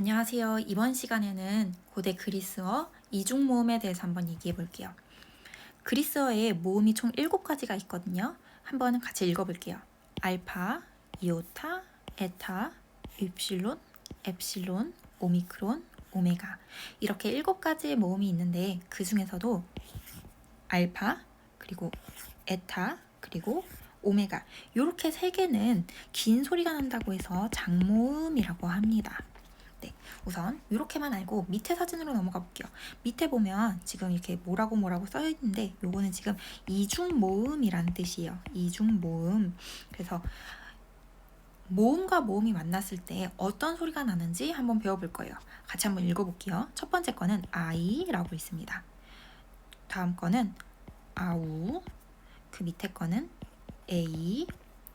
안녕하세요. 이번 시간에는 고대 그리스어 이중 모음에 대해서 한번 얘기해 볼게요. 그리스어에 모음이 총 7가지가 있거든요. 한번 같이 읽어 볼게요. 알파, 이오타, 에타, 입실론, 엡실론, 오미크론, 오메가. 이렇게 7가지의 모음이 있는데 그 중에서도 알파, 그리고 에타, 그리고 오메가. 이렇게 세 개는 긴 소리가 난다고 해서 장모음이라고 합니다. 네, 우선 이렇게만 알고 밑에 사진으로 넘어가 볼게요. 밑에 보면 지금 이렇게 뭐라고 뭐라고 써 있는데 요거는 지금 이중 모음이라는 뜻이에요. 이중 모음. 그래서 모음과 모음이 만났을 때 어떤 소리가 나는지 한번 배워볼 거예요. 같이 한번 읽어볼게요. 첫 번째 거는 아이라고 있습니다. 다음 거는 아우. 그 밑에 거는 에이.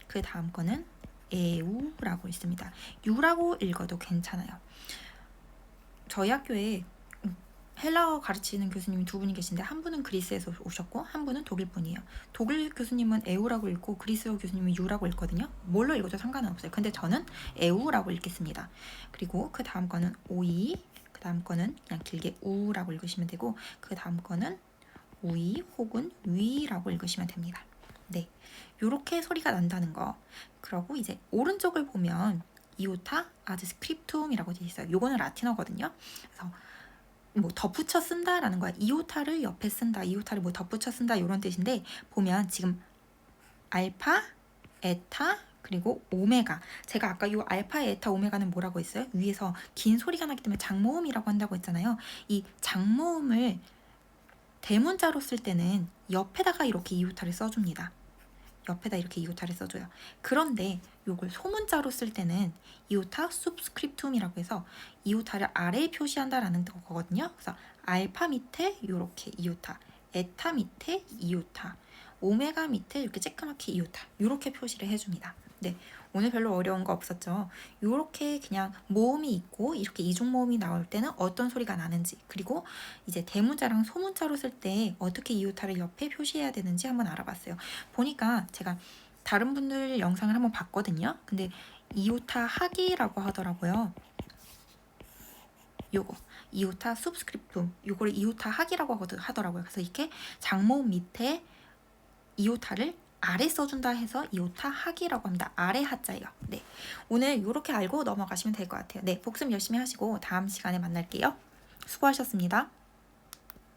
그 다음 거는 에우라고 있습니다. 유라고 읽어도 괜찮아요. 저희 학교에 헬라어 가르치는 교수님이 두 분이 계신데 한 분은 그리스에서 오셨고 한 분은 독일 분이에요. 독일 교수님은 에우라고 읽고 그리스어 교수님은 유라고 읽거든요. 뭘로 읽어도 상관은 없어요. 근데 저는 에우라고 읽겠습니다. 그리고 그 다음 거는 오이, 그 다음 거는 그냥 길게 우라고 읽으시면 되고 그 다음 거는 우이 혹은 위라고 읽으시면 됩니다. 네, 요렇게 소리가 난다는 거. 그러고 이제 오른쪽을 보면 이오타 아드 스크립툼이라고 되어 있어요. 요거는 라틴어거든요. 그래서 뭐 덧붙여 쓴다라는 거야. 이오타를 옆에 쓴다. 이오타를 뭐 덧붙여 쓴다 이런 뜻인데 보면 지금 알파, 에타 그리고 오메가. 제가 아까 요 알파, 에타, 오메가는 뭐라고 했어요? 위에서 긴 소리가 나기 때문에 장모음이라고 한다고 했잖아요. 이 장모음을 대문자로 쓸 때는 옆에다가 이렇게 이오타를 써줍니다. 옆에다 이렇게 이오타를 써줘요. 그런데 요걸 소문자로 쓸 때는 이오타 subscriptum이라고 해서 이오타를 아래에 표시한다라는 거거든요. 그래서 알파 밑에 이렇게 이오타, 에타 밑에 이오타, 오메가 밑에 이렇게 쬐끄맣게 이오타 이렇게 표시를 해줍니다. 네, 오늘 별로 어려운 거 없었죠. 이렇게 그냥 모음이 있고 이렇게 이중 모음이 나올 때는 어떤 소리가 나는지 그리고 이제 대문자랑 소문자로 쓸 때 어떻게 이오타를 옆에 표시해야 되는지 한번 알아봤어요. 보니까 제가 다른 분들 영상을 한번 봤거든요. 근데 이오타 하기라고 하더라고요. 요거 이오타 subscriptum 요거를 이오타 하기라고 하더라고요. 그래서 이렇게 장모음 밑에 이오타를 아래 써준다 해서 이오타 하기라고 합니다. 아래 하자예요. 네, 오늘 이렇게 알고 넘어가시면 될 것 같아요. 네, 복습 열심히 하시고 다음 시간에 만날게요. 수고하셨습니다.